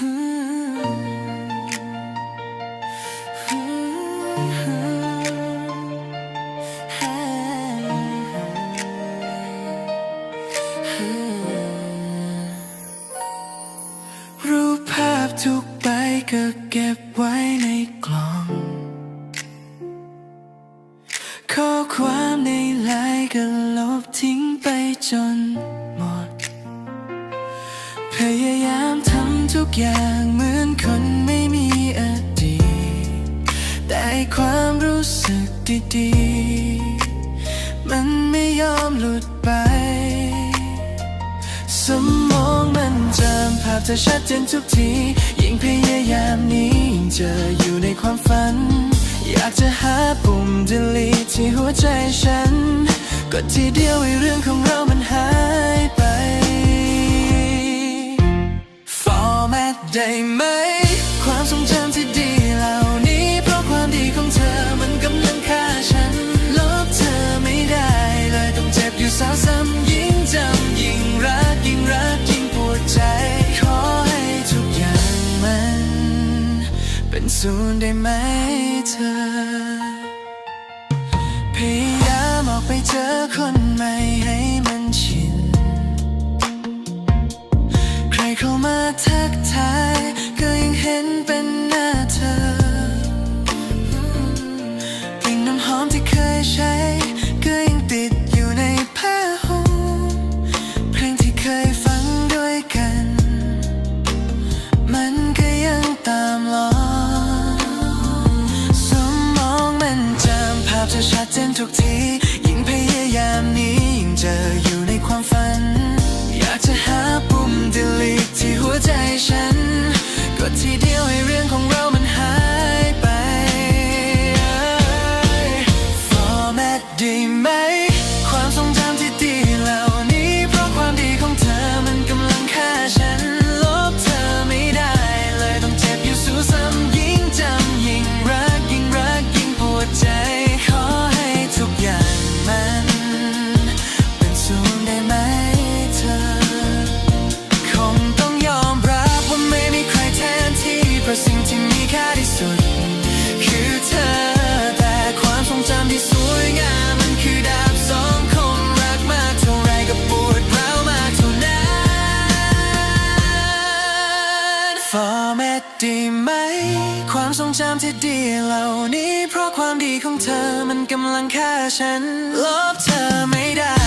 รูปภาพทุกใบก็เก็บไว้ในกล่อง ข้อความในไลน์ก็ลบทิ้งไปจนหมด พยายามทำ ทุกอย่างเหมือนคนไม่มีอดีตแต่ความรู้สึกดีๆ มันไม่ยอมหลุดไป สมองมันจำภาพเธอชัดเจนทุกที ยิ่งพยายามนี้ยิ่งเจออยู่ในความฝัน อยากจะหาปุ่ม delete ที่หัวใจฉัน กดทีเดียวให้เรื่องของเรามันหาย ได้ไหม ความทรงจำที่ดีเหล่านี้ เพราะความดีของเธอมันกำลังฆ่าฉัน ลบเธอไม่ได้เลยต้องเจ็บอยู่สาวซ้ำยิ่งจำยิ่งรักยิ่งรักยิ่งปวดใจ ขอให้ทุกอย่างมัน เป็นศูนย์ได้ไหมเธอ พยายามออกไปเจอคนใหม่ ที่เที่มีค่าที่สุด คือเธอ แต่ความทรงจำที่สวยงามมันคือดาบสองคมรักมากเท่าไรก็ปวดร้าวมากเท่านั้น format ดีไหม ความทรงจำที่ดีเหล่านี้ เพราะความดีของเธอมันกำลังฆ่าฉัน ลบเธอไม่ได้